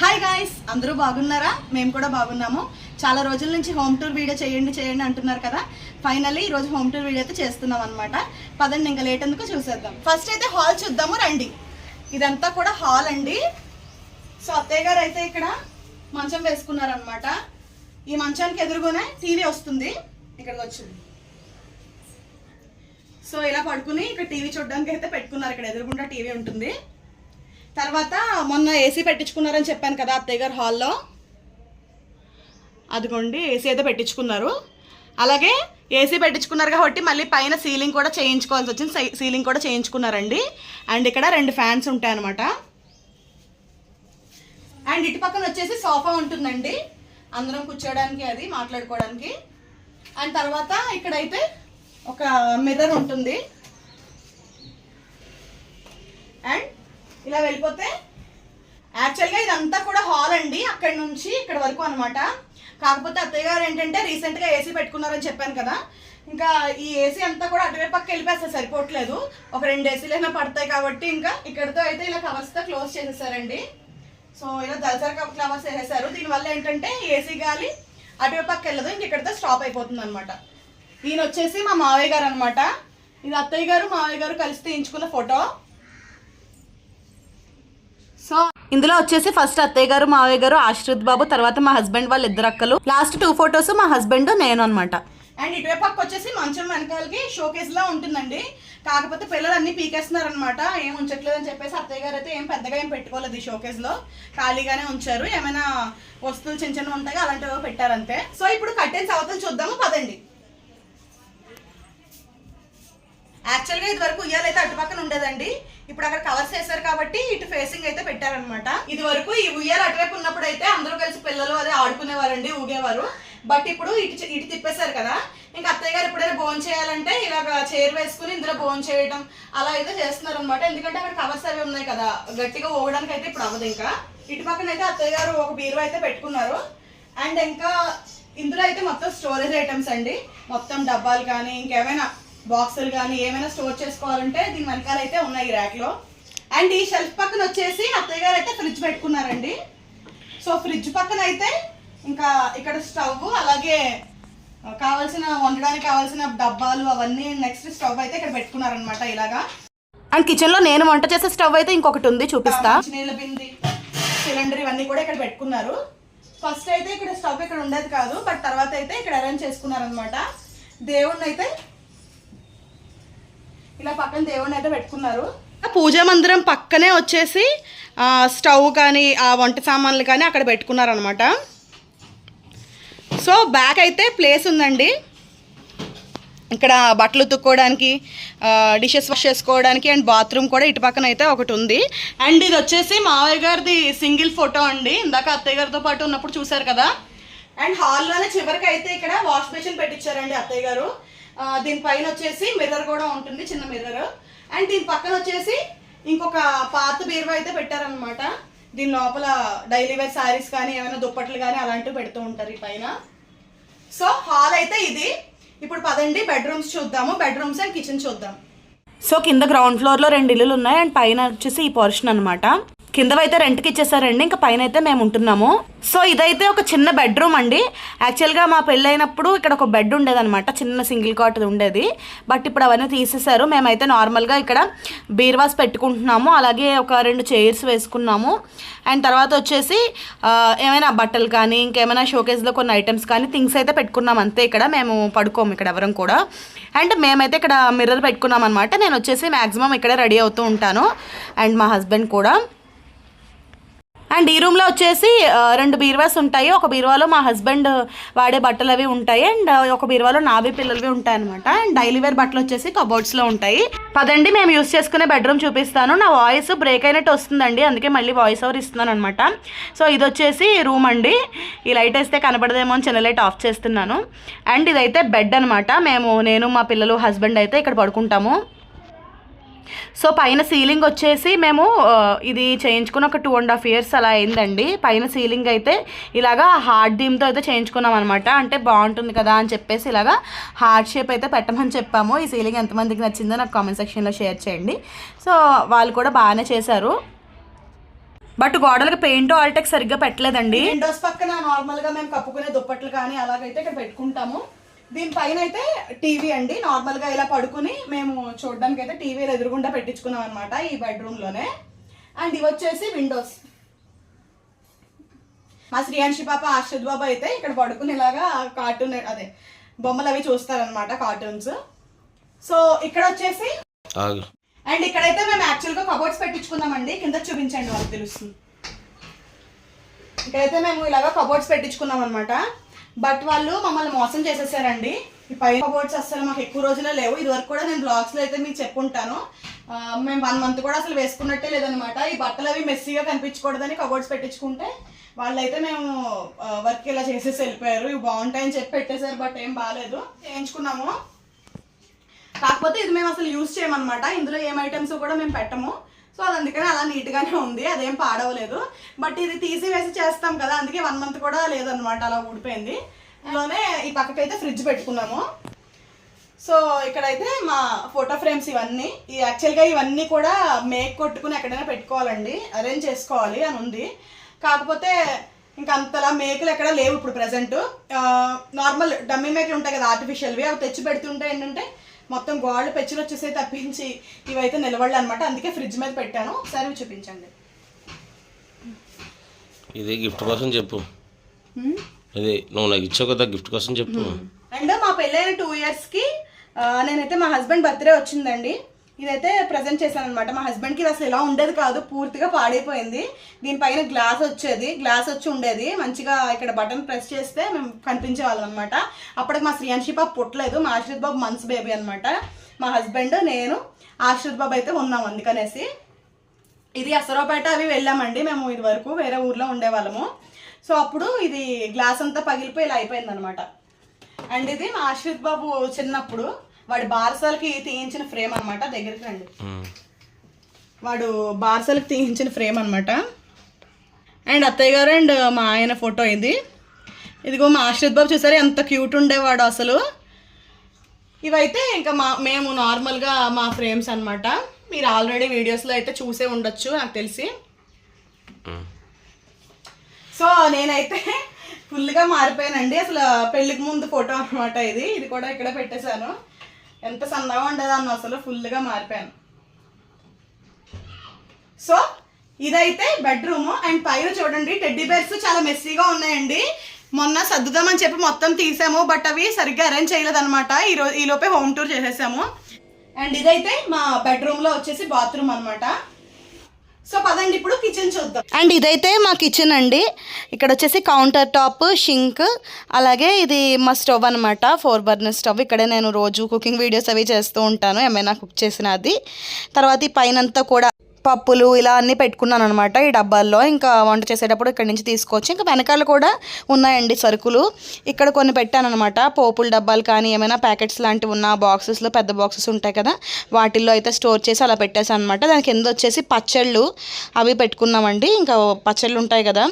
Hi guys అందరూ బాగున్నారా? మేము కూడా బాగున్నాము. చాలా రోజుల నుంచి హోమ్ టూర్ వీడియో చేయండి చేయండి అంటున్నారు కదా. ఫైనల్లీ ఈ రోజు హోమ్ టూర్ వీడియో అయితే చేస్తున్నాం అనమాట పదండి ఇంకా లేట్ ఎందుకు చూసేద్దాం. ఫస్ట్ అయితే హాల్ చూద్దాము రండి. ఇదంతా కూడా హాల్ అండి. సో అత్తయ్య గారు అయితే ఇక్కడ మంచం వేసుకున్నారనమాట ఈ మంచానికి ఎదురుగానే టీవీ వస్తుంది. ఇక్కడికి వచ్చింది సో ఇలా పడుకుని ఇక్కడ టీవీ చూడడానికి అయితే పెట్టుకున్నారు. ఇక్కడ ఎదురుగుండా టీవీ ఉంటుంది. తర్వాత మొన్న ఏసీ పెట్టించుకున్నారని చెప్పాను కదా అత్తయ్య గారు హాల్లో. అదిగోండి ఏసీ అయితే పెట్టించుకున్నారు. అలాగే ఏసీ పెట్టించుకున్నారు కాబట్టి మళ్ళీ పైన సీలింగ్ కూడా చేయించుకోవాల్సి వచ్చింది. సీలింగ్ కూడా చేయించుకున్నారండి. అండ్ ఇక్కడ రెండు ఫ్యాన్స్ ఉంటాయన్నమాట. అండ్ ఇటు పక్కన వచ్చేసి సోఫా ఉంటుందండి. అందరం కూర్చోడానికి అది మాట్లాడుకోవడానికి. అండ్ తర్వాత ఇక్కడైతే ఒక మిర్రర్ ఉంటుంది అండ్ ఇలా వెళ్ళిపోతే యాక్చువల్గా ఇదంతా కూడా హాల్ అండి. అక్కడ నుంచి ఇక్కడ వరకు అనమాట కాకపోతే అత్తయ్య గారు ఏంటంటే రీసెంట్గా ఏసీ పెట్టుకున్నారని చెప్పాను కదా. ఇంకా ఈ ఏసీ అంతా కూడా అటువైపు పక్క వెళ్ళిపోతే సరిపోవట్లేదు. ఒక రెండు ఏసీలైనా పడతాయి కాబట్టి ఇంకా ఇక్కడతో అయితే ఇలా కవర్స్తో క్లోజ్ చేసేసారండి. సో ఇలా దళసరి ఫ్లవర్స్ వేసేసారు. దీనివల్ల ఏంటంటే ఏసీ గాలి అటువైపు పక్క వెళ్ళదు. ఇంక ఇక్కడితో స్టాప్ అయిపోతుంది అనమాట ఈయన వచ్చేసి మా మావయ్య గారు అనమాట ఇది అత్తయ్య గారు మావయ్య గారు కలిసి తీయించుకున్న ఫోటో సో ఇందులో వచ్చేసి ఫస్ట్ అత్తయ్య గారు మావయ్య గారు ఆశ్రిత్ బాబు తర్వాత మా హస్బెండ్ వాళ్ళ ఇద్దరు అక్కలు లాస్ట్ టూ ఫొటోస్ మా హస్బెండ్ నేను అనమాట అండ్ ఇటువైపు పక్క వచ్చేసి మంచం వెనకాలకి షోకేస్ లా ఉంటుందండి. కాకపోతే పిల్లలు అన్ని పీకేస్తున్నారు అనమాట ఏం ఉంచట్లేదు అని చెప్పేసి అత్తయ్య గారు అయితే ఏం పెద్దగా ఏం పెట్టుకోలేదు ఈ షోకేస్లో. ఖాళీగానే ఉంచారు. ఏమైనా వస్తువులు చిన్న చిన్న ఉంటాయి అలాంటివి పెట్టారంతే సో ఇప్పుడు కట్టెన్స్ అవతలు చూద్దాము పదండి. యాక్చువల్గా ఇది వరకు ఉయ్యాలు అయితే అటు పక్కన ఉండేదండి. ఇప్పుడు అక్కడ కవర్స్ వేశారు కాబట్టి ఇటు ఫేసింగ్ అయితే పెట్టారనమాట ఇది వరకు ఈ ఉయ్యాలు అటువైపు ఉన్నప్పుడు అయితే అందరూ కలిసి పిల్లలు అదే ఆడుకునేవారండి ఊగేవారు. బట్ ఇప్పుడు ఇటు ఇటు తిప్పేశారు కదా. ఇంకా అత్తయ్య గారు ఎప్పుడైనా భోజనం చేయాలంటే ఇలాగ చైర్ వేసుకుని ఇందులో భోజనం చేయడం అలా అయితే చేస్తున్నారు అనమాట ఎందుకంటే అక్కడ కవర్స్ అవి ఉన్నాయి కదా. గట్టిగా ఊగడానికి అయితే ఇప్పుడు అవ్వదు ఇంకా. ఇటు పక్కన అయితే అత్తయ్య గారు ఒక బీరువా అయితే పెట్టుకున్నారు. అండ్ ఇంకా ఇందులో అయితే మొత్తం స్టోరేజ్ ఐటమ్స్ అండి. మొత్తం డబ్బాలు కానీ ఇంకేమైనా బాక్సులు కానీ ఏమైనా స్టోర్ చేసుకోవాలంటే దీని వెనకాల అయితే ఉన్నాయి ఈ ర్యాక్లో అండ్ ఈ షెల్ఫ్ పక్కన వచ్చేసి అత్తయ్య గారు అయితే ఫ్రిడ్జ్ పెట్టుకున్నారండి. సో ఫ్రిడ్జ్ పక్కన అయితే ఇంకా ఇక్కడ స్టవ్ అలాగే కావాల్సిన వండడానికి కావాల్సిన డబ్బాలు అవన్నీ నెక్స్ట్ స్టవ్ అయితే ఇక్కడ పెట్టుకున్నారనమాట ఇలాగా. అండ్ కిచెన్లో నేను వంట చేసే స్టవ్ అయితే ఇంకొకటి ఉంది చూపిస్తా. నీళ్ళ బింది సిలిండర్ ఇవన్నీ కూడా ఇక్కడ పెట్టుకున్నారు. ఫస్ట్ అయితే ఇక్కడ స్టవ్ ఇక్కడ ఉండేది కాదు బట్ తర్వాత అయితే ఇక్కడ అరేంజ్ చేసుకున్నారనమాట దేవుణ్ణి అయితే ఇలా పక్కన దేవుణ్ణి అయితే పెట్టుకున్నారు. పూజా మందిరం పక్కనే వచ్చేసి స్టవ్ కానీ ఆ వంట సామాన్లు కానీ అక్కడ పెట్టుకున్నారనమాట సో బ్యాక్ అయితే ప్లేస్ ఉందండి. ఇక్కడ బట్టలు ఉతుక్కోవడానికి డిషెస్ వాష్ చేసుకోవడానికి అండ్ బాత్రూమ్ కూడా ఇటు పక్కన అయితే ఒకటి ఉంది. అండ్ ఇది వచ్చేసి మావయ్య గారిది సింగిల్ ఫోటో అండి. ఇందాక అత్తయ్య గారితో పాటు ఉన్నప్పుడు చూసారు కదా. అండ్ హాల్లోనే చివరికి అయితే ఇక్కడ వాష్ మెషిన్ పెట్టించారండి అత్తయ్య గారు. దీనిపైన వచ్చేసి మిర్రర్ కూడా ఉంటుంది చిన్న మిర్రర్ అండ్ దీని పక్కన వచ్చేసి ఇంకొక పాత బీరువా అయితే పెట్టారనమాట దీని లోపల డైలీ వేర్ శారీస్ కానీ ఏమైనా దుప్పట్లు కానీ అలాంటివి పెడుతూ ఉంటారు ఈ పైన. సో హాల్ అయితే ఇది. ఇప్పుడు పదండి బెడ్రూమ్స్ చూద్దాము. బెడ్రూమ్స్ అండ్ కిచెన్ చూద్దాం. సో కింద గ్రౌండ్ ఫ్లోర్లో రెండు ఇల్లులు ఉన్నాయి. అండ్ పైన వచ్చేసి ఈ పోర్షన్ అనమాట కిందవైతే రెంట్కి ఇచ్చేసారండి ఇంకా పైన అయితే మేము ఉంటున్నాము. సో ఇదైతే ఒక చిన్న బెడ్రూమ్ అండి. యాక్చువల్గా మా పెళ్ళైనప్పుడు ఇక్కడ ఒక బెడ్ ఉండేదన్నమాట చిన్న సింగిల్ కాట్ ఉండేది. బట్ ఇప్పుడు అవన్నీ తీసేశారు. మేమైతే నార్మల్గా ఇక్కడ బీర్వాస్ పెట్టుకుంటున్నాము. అలాగే ఒక రెండు చైర్స్ వేసుకున్నాము. అండ్ తర్వాత వచ్చేసి ఏమైనా బట్టలు కానీ ఇంకేమైనా షోకేస్లో కొన్ని ఐటమ్స్ కానీ థింగ్స్ అయితే పెట్టుకున్నాం అంతే ఇక్కడ. మేము పడుకోము ఇక్కడ ఎవరం కూడా. అండ్ మేమైతే ఇక్కడ మిర్రర్ పెట్టుకున్నాం అనమాట నేను వచ్చేసి మ్యాక్సిమం ఇక్కడే రెడీ అవుతూ ఉంటాను. అండ్ మా హస్బెండ్ కూడా. అండ్ ఈ రూమ్లో వచ్చేసి రెండు బీరువాస్ ఉంటాయి. ఒక బీరువాలో మా హస్బెండ్ వాడే బట్టలు అవి ఉంటాయి. అండ్ ఒక బీరువాలో నావి పిల్లలవి ఉంటాయి అనమాట అండ్ డైలీ వేర్ బట్టలు వచ్చేసి కబోర్డ్స్లో ఉంటాయి. పదండి మేము యూస్ చేసుకునే బెడ్రూమ్ చూపిస్తాను. నా వాయిస్ బ్రేక్ అయినట్టు వస్తుందండి. అందుకే మళ్ళీ వాయిస్ ఓవర్ ఇస్తున్నాను అనమాట సో ఇది వచ్చేసి రూమ్ అండి. ఈ లైట్ వేస్తే కనపడదేమో అని చిన్న లైట్ ఆఫ్ చేస్తున్నాను. అండ్ ఇదైతే బెడ్ అనమాట మేము నేను మా పిల్లలు హస్బెండ్ అయితే ఇక్కడ పడుకుంటాము. సో పైన సీలింగ్ వచ్చేసి మేము ఇది చేయించుకుని ఒక టూ అండ్ హాఫ్ ఇయర్స్ అలా అయిందండి. పైన సీలింగ్ అయితే ఇలాగా హార్డ్ థీమ్తో అయితే చేయించుకున్నాం అనమాట అంటే బాగుంటుంది కదా అని చెప్పేసి ఇలాగా హార్డ్ షేప్ అయితే పెట్టమని చెప్పాము. ఈ సీలింగ్ ఎంతమందికి నచ్చిందో నాకు కామెంట్ సెక్షన్లో షేర్ చేయండి. సో వాళ్ళు కూడా బాగానే చేశారు. బట్ గోడలకు పెయింట్ ఆల్టెక్ సరిగ్గా పెట్టలేదండి. విండోస్ పక్కన నార్మల్గా మేము కప్పుకునే దుప్పట్లు కానీ అలాగైతే ఇక్కడ పెట్టుకుంటాము. దీనిపైన అయితే టీవీ అండి. నార్మల్గా ఇలా పడుకుని మేము చూడడానికి అయితే టీవీ ఎదురుగుండా పెట్టించుకున్నాం అనమాట ఈ బెడ్రూమ్లోనే. అండ్ ఇవి వచ్చేసి విండోస్ మా శ్రీయాంశి పాప ఆశ్రద్ బాబు అయితే ఇక్కడ పడుకుని ఇలాగా కార్టూన్ అదే బొమ్మలు అవి చూస్తారనమాట కార్టూన్స్ సో ఇక్కడ వచ్చేసి అండ్ ఇక్కడైతే మేము యాక్చువల్గా కబోర్డ్స్ పెట్టించుకున్నామండి కింద చూపించండి వాళ్ళకి తెలుస్తుంది. ఇక్కడైతే మేము ఇలాగా కబోర్డ్స్ పెట్టించుకున్నాం అనమాట బట్ వాళ్ళు మమ్మల్ని మోసం చేసేసారండి. ఈ పై కబోర్డ్స్ అసలు మాకు ఎక్కువ రోజులే లేవు. ఇది వరకు కూడా నేను బ్లాగ్స్లో అయితే మీకు చెప్పుంటాను. మేము వన్ మంత్ కూడా అసలు వేసుకున్నట్టే లేదనమాట ఈ బట్టలు అవి మెస్సీగా కనిపించకూడదని కబోర్డ్స్ పెట్టించుకుంటే వాళ్ళైతే మేము వర్క్ ఇలా చేసేసి వెళ్ళిపోయారు. ఇవి బాగుంటాయని చెప్పి పెట్టేశారు బట్ ఏం బాగాలేదు చేయించుకున్నాము. కాకపోతే ఇది మేము అసలు యూజ్ చేయమన్నమాట. ఇందులో ఏం ఐటమ్స్ కూడా మేము పెట్టము. సో అది అందుకని అలా నీట్గానే ఉంది అదేం పాడవలేదు. బట్ ఇది తీసి వేసి చేస్తాం కదా అందుకే వన్ మంత్ కూడా లేదనమాట అలా ఊడిపోయింది. అందులోనే ఈ పక్కకైతే ఫ్రిడ్జ్ పెట్టుకున్నాము. సో ఇక్కడైతే మా ఫోటో ఫ్రేమ్స్ ఇవన్నీ ఈ యాక్చువల్గా ఇవన్నీ కూడా మేక్ కొట్టుకుని ఎక్కడైనా పెట్టుకోవాలండి అరేంజ్ చేసుకోవాలి అని ఉంది. కాకపోతే ఇంకా అంతలా మేకలు ఎక్కడ లేవు ఇప్పుడు ప్రజెంట్. నార్మల్ డమ్మీ మేకలు ఉంటాయి కదా ఆర్టిఫిషియల్వి అవి తెచ్చి పెడుతుంటే ఏంటంటే మొత్తం గోడలు పెచ్చులు వచ్చేసి తప్పించి ఇవైతే నిలబడలే అనమాట అందుకే ఫ్రిడ్జ్ మీద పెట్టాను. ఒకసారి చూపించండి. ఇది గిఫ్ట్ కోసం చెప్పు. ఇది నువ్వు నాకు ఇచ్చావు కదా గిఫ్ట్ కోసం చెప్పు. అండ్ మా పెళ్ళైన టూ ఇయర్స్కి నేనైతే మా హస్బెండ్ బర్త్డే వచ్చిందండి. ఇదైతే ప్రజెంట్ చేశాను అనమాట మా హస్బెండ్కి ఇది అసలు ఇలా ఉండేది కాదు పూర్తిగా పాడైపోయింది. దీనిపైన గ్లాస్ వచ్చేది. గ్లాస్ వచ్చి ఉండేది. మంచిగా ఇక్కడ బటన్ ప్రెస్ చేస్తే మేము కనిపించేవాళ్ళం అనమాట అప్పటికి మా శ్రీయాంశి బాబు పుట్టలేదు. మా ఆశ్రిత్ బాబు మన్స్ బేబీ అనమాట మా హస్బెండ్ నేను ఆశ్రిత్ బాబు అయితే ఉన్నాం అందుకనేసి. ఇది అసరోపేట అవి వెళ్ళామండి. మేము ఇది వరకు వేరే ఊర్లో ఉండేవాళ్ళము. సో అప్పుడు ఇది గ్లాస్ అంతా పగిలిపోయి ఇలా అయిపోయింది అనమాట అండ్ ఇది మా ఆశ్రిత్ బాబు చిన్నప్పుడు వాడి బారసాలకి తీయించిన ఫ్రేమ్ అనమాట దగ్గరికి రండి. వాడు బారసాలకి తీయించిన ఫ్రేమ్ అనమాట అండ్ అత్తయ్య గారు అండ్ మా ఆయన ఫోటో ఇది. ఇదిగో మా ఆశ్రిత్ బాబు చూసారు ఎంత క్యూట్ ఉండేవాడు అసలు. ఇవైతే ఇంకా మా మేము నార్మల్గా మా ఫ్రేమ్స్ అన్నమాట. మీరు ఆల్రెడీ వీడియోస్లో అయితే చూసే ఉండొచ్చు నాకు తెలిసి. సో నేనైతే ఫుల్గా మారిపోయానండి. అసలు పెళ్ళికి ముందు ఫోటో అన్నమాట ఇది. ఇది కూడా ఇక్కడ పెట్టేశాను. ఎంత సన్నగా ఉండేదాన్ని అసలు ఫుల్గా మారిపోయాను. సో ఇదైతే బెడ్రూమ్ అండ్ పైన చూడండి టెడ్డీ బేర్స్ చాలా మెస్సీగా ఉన్నాయండి. మొన్న సర్దుదామని చెప్పి మొత్తం తీసాము బట్ అవి సరిగ్గా అరేంజ్ చేయలేదు అనమాట ఈ రోజు ఈ లోపే హోమ్ టూర్ చేసేసాము. అండ్ ఇదైతే మా బెడ్రూమ్లో వచ్చేసి బాత్రూమ్ అనమాట సో పదండి ఇప్పుడు కిచెన్ చూద్దాం. అండ్ ఇదైతే మా కిచెన్ అండి. ఇక్కడ వచ్చేసి కౌంటర్ టాప్ షింక్ అలాగే ఇది మా స్టవ్ అనమాట ఫోర్ బర్నర్ స్టవ్ ఇక్కడ నేను రోజు కుకింగ్ వీడియోస్ అవి చేస్తూ ఉంటాను. ఏమైనా కుక్ చేసిన అది తర్వాత ఈ పైనంతా కూడా పప్పులు ఇలా అన్నీ పెట్టుకున్నాను అనమాట ఈ డబ్బాల్లో. ఇంకా వంట చేసేటప్పుడు ఇక్కడ నుంచి తీసుకోవచ్చు. ఇంకా వెనకాల కూడా ఉన్నాయండి సరుకులు. ఇక్కడ కొన్ని పెట్టాను అనమాట పోపుల డబ్బాలు కానీ ఏమైనా ప్యాకెట్స్ లాంటివి ఉన్న బాక్సెస్లో పెద్ద బాక్సెస్ ఉంటాయి కదా. వాటిల్లో అయితే స్టోర్ చేసి అలా పెట్టేసాను అనమాట దానికి కింద వచ్చేసి పచ్చళ్ళు అవి పెట్టుకున్నామండి. ఇంకా పచ్చళ్ళు ఉంటాయి కదా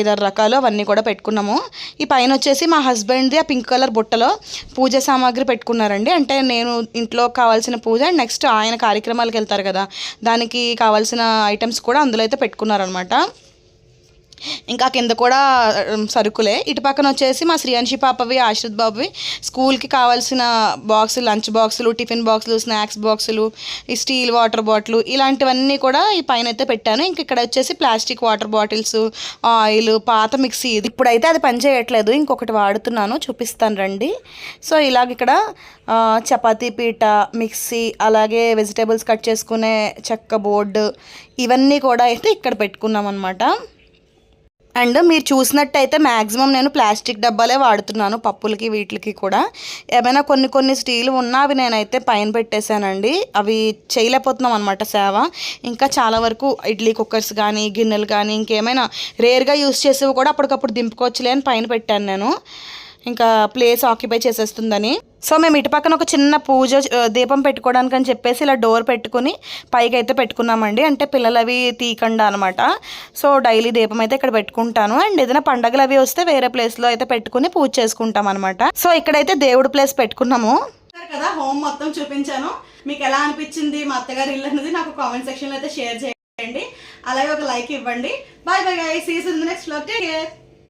ఐదారు రకాలు అవన్నీ కూడా పెట్టుకున్నాము. ఈ పైన వచ్చేసి మా హస్బెండ్ది ఆ పింక్ కలర్ బుట్టలో పూజ సామాగ్రి పెట్టుకున్నారండి. అంటే నేను ఇంట్లో కావాల్సిన పూజ అండ్ నెక్స్ట్ ఆయన కార్యక్రమాలకు వెళ్తారు కదా దానికి కావాల్సిన కావాల్సిన ఐటమ్స్ కూడా అందులో అయితే పెట్టుకున్నారనమాట ఇంకా కింద కూడా సరుకులే. ఇటు పక్కన వచ్చేసి మా శ్రీయాంశి పాపవి ఆశ్రిత్ బాబువి. స్కూల్కి కావాల్సిన బాక్సులు లంచ్ బాక్సులు టిఫిన్ బాక్సులు స్నాక్స్ బాక్సులు ఈ స్టీల్ వాటర్ బాటిల్ ఇలాంటివన్నీ కూడా ఈ పైన అయితే పెట్టాను. ఇంక ఇక్కడ వచ్చేసి ప్లాస్టిక్ వాటర్ బాటిల్స్ ఆయిల్ పాత మిక్సీ ఇది. ఇప్పుడైతే అది పనిచేయట్లేదు ఇంకొకటి వాడుతున్నాను. చూపిస్తాను రండి. సో ఇలాగ ఇక్కడ చపాతీ పీట మిక్సీ అలాగే వెజిటేబుల్స్ కట్ చేసుకునే చెక్క బోర్డు ఇవన్నీ కూడా అయితే ఇక్కడ పెట్టుకున్నాం అనమాట అండ్ మీరు చూసినట్టయితే మ్యాక్సిమం నేను ప్లాస్టిక్ డబ్బాలే వాడుతున్నాను పప్పులకి వీటికి కూడా. ఏమైనా కొన్ని కొన్ని స్టీల్ ఉన్నా అవి నేనైతే పైన పెట్టేశానండి. అవి చేయలేకపోతున్నాం అనమాట సేవ. ఇంకా చాలా వరకు ఇడ్లీ కుక్కర్స్ కానీ గిన్నెలు కానీ ఇంకేమైనా రేర్గా యూస్ చేసేవి కూడా అప్పటికప్పుడు దింపుకోవచ్చులే అని పైన పెట్టాను నేను. ఇంకా ప్లేస్ ఆక్యుపై చేసేస్తుందని. సో మేము ఇటు పక్కన ఒక చిన్న పూజ దీపం పెట్టుకోవడానికి అని చెప్పేసి ఇలా డోర్ పెట్టుకుని పైకి అయితే పెట్టుకున్నామండి. అంటే పిల్లలు అవి తీయకుండా అనమాట సో డైలీ దీపం అయితే ఇక్కడ పెట్టుకుంటాను. అండ్ ఏదైనా పండగలు అవి వస్తే వేరే ప్లేస్లో అయితే పెట్టుకుని పూజ చేసుకుంటాం అనమాట సో ఇక్కడైతే దేవుడు ప్లేస్ పెట్టుకున్నాము. కదా హోమ్ మొత్తం చూపించాను. మీకు ఎలా అనిపించింది మా అత్తగారి ఇల్లు అనేది నాకు కామెంట్ సెక్షన్లో అయితే షేర్ చేయండి. అలాగే ఒక లైక్ ఇవ్వండి. బాయ్ బాయ్ గైస్ నెక్స్ట్లో టేక్ కేర్